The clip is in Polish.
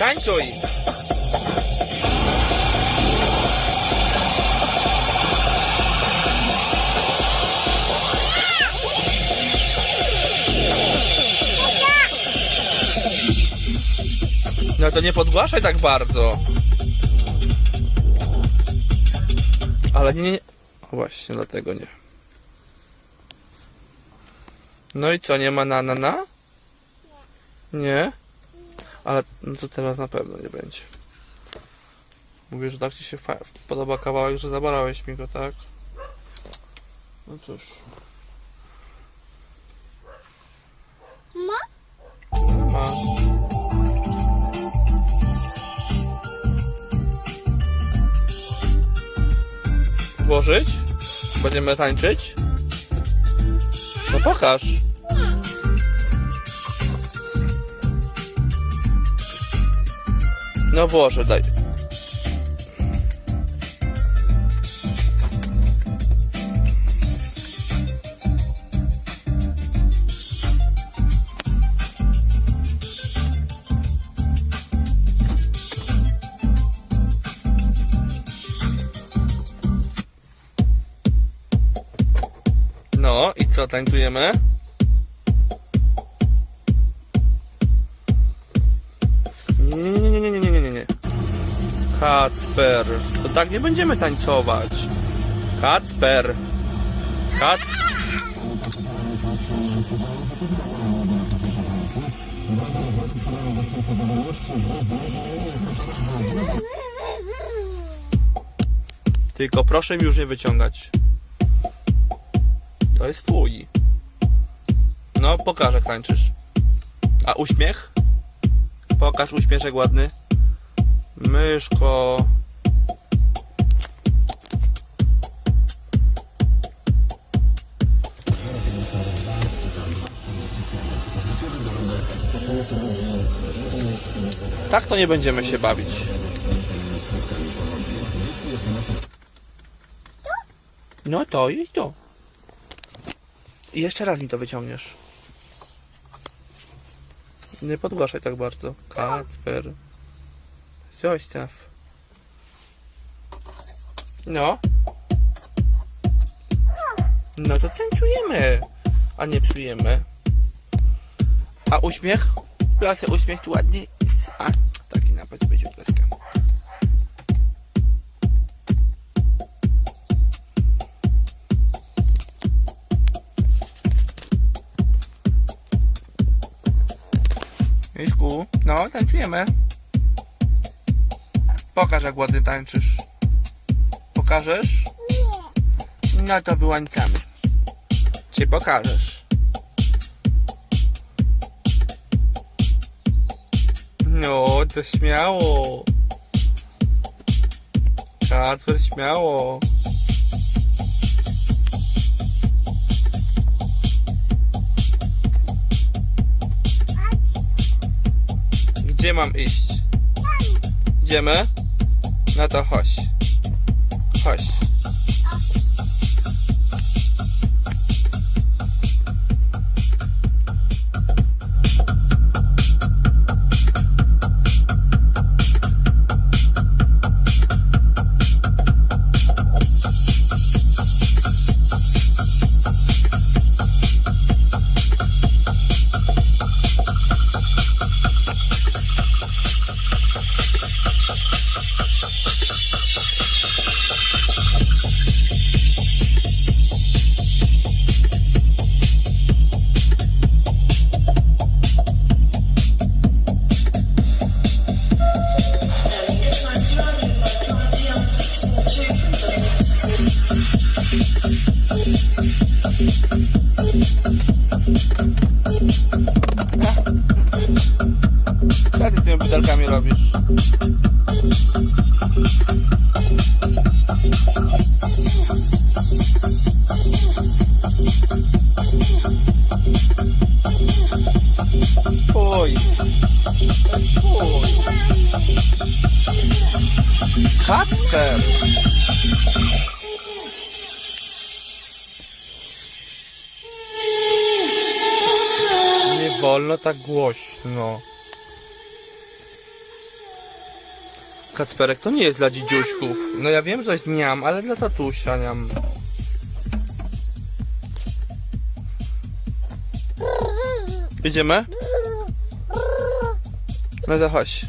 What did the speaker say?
Tańcuj! No to nie podgłaszaj tak bardzo. Ale nie, Właśnie, dlatego nie. No i co, nie ma na na na? Nie? Ale no to teraz na pewno nie będzie. Mówię, że tak ci się podoba kawałek, że zabarałeś mi go, tak? No cóż. Ma? Ma. Włożyć? Będziemy tańczyć? No pokaż. No włożę, daj. No i co, tańcujemy? Nie, Kacper, to tak nie będziemy tańcować. Kacper. Kac... Tylko proszę mi już nie wyciągać. To jest twój. No, pokaż jak tańczysz. A uśmiech? Pokaż uśmieszek ładny. Myszko. Tak to nie będziemy się bawić. No to i to. I jeszcze raz mi to wyciągniesz. Nie podgłaszaj tak bardzo. Kacper. Zostaw. No. No to tańczujemy, a nie psujemy. A uśmiech? Chcę uśmiech tu ładnie. A, taki napad będzie plaskę. Miśku, no tańczujemy. Pokaż jak ładnie tańczysz. Pokażesz? Nie. No to wyłańcamy. Czy pokażesz? No, to śmiało. Kacper, śmiało. Gdzie mam iść? Idziemy? No to chodź. Chodź. Butelkami robisz? Fuj. Kacper. Nie wolno tak głośno. Kacperek to nie jest dla dzidziuśków. No ja wiem, że niam, ale dla tatusia niam. Idziemy? No to chodź.